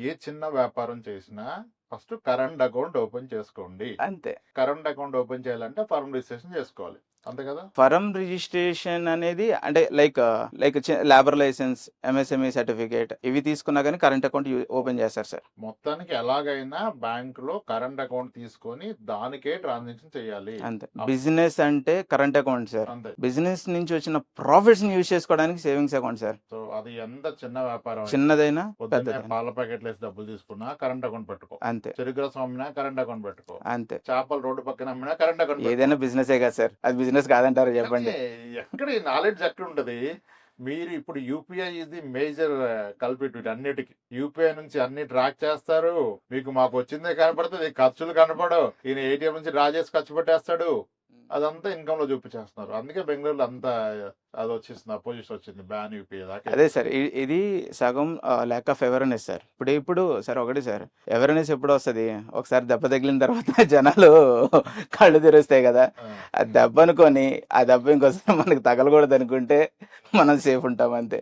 ఏ చిన్న వ్యాపారం చేసినా ఫస్ట్ కరెంట్ అకౌంట్ ఓపెన్ చేసుకోండి. అంతే. కరెంట్ అకౌంట్ ఓపెన్ చేయాలంటే ఫార్మ్ రిజిస్ట్రేషన్ చేసుకోవాలి. అంతే కదా? ఫరం రిజిస్ట్రేషన్ అనేది అంటే like like labour licence MSME certificate ఇవి తీసుకున్నా కానీ కరెంట్ అకౌంట్ ఓపెన్ చేస్తారు సార్. మొత్తానికి ఎలాగైనా బ్యాంక్లో కరెంట్ అకౌంట్ తీసుకొని దానికే ట్రాన్సాక్షన్ చేయాలి. అంతే. బిజినెస్ అంటే కరెంట్ అకౌంట్ సార్. అంతే. బిజినెస్ నుంచి వచ్చిన ప్రాఫిట్స్ని యూజ్ చేసుకోవడానికి సేవింగ్స్ అకౌంట్ సార్. సో అది ఎంత చిన్న వ్యాపారం చిన్నదైనా పాల ప్యాకెట్లు వేసి డబ్బులు తీసుకున్నా కరెంట్ అకౌంట్ పెట్టుకో. అంతే. చెరుకు రసం అమ్మినా కరెంట్ అకౌంట్ పెట్టుకో. అంతే. చేపలు రోడ్డు పక్కన అమ్మినా కరెంట్ అకౌంట్. ఏదైనా బిజినెస్ కదా సార్. అది బిజినెస్ కాదంటారు చెప్పండి. ఎక్కడ ఈ నాలెడ్జ్ ఎక్కడ ఉంటది? మీరు ఇప్పుడు UPI is the major culprit అన్నిటికి యూపీఐ నుంచి అన్ని ట్రాక్ చేస్తారు. మీకు మాకు వచ్చిందే కనపడుతుంది. ఖర్చులు కనపడవు. ఈయన ఏటీఎం నుంచి డ్రా చేసి ఖర్చు పెట్టేస్తాడు. అదంతా ఇన్కమ్లో చూపించేస్తున్నారు. అందుకే బెంగళూరులో అంతా అది వచ్చేసింది అపోజిషన్ వచ్చింది బ్యాన్ యూపీఐ దాకా అదే సార్ ఇది సగం ల్యాక్ ఆఫ్ అవేర్నెస్ సార్. ఇప్పుడు ఇప్పుడు సార్ ఒకటి సార్ అవేర్నెస్ ఎప్పుడు వస్తుంది? ఒకసారి దెబ్బ తగిలిన తర్వాత జనాలు కళ్ళు తెరుస్తాయి కదా. ఆ, ఆ దెబ్బ అనుకొని ఆ దెబ్బ ఇంకోసారి మనకి తగలకూడదు అనుకుంటే మనం సేఫ్ ఉంటాం అంతే.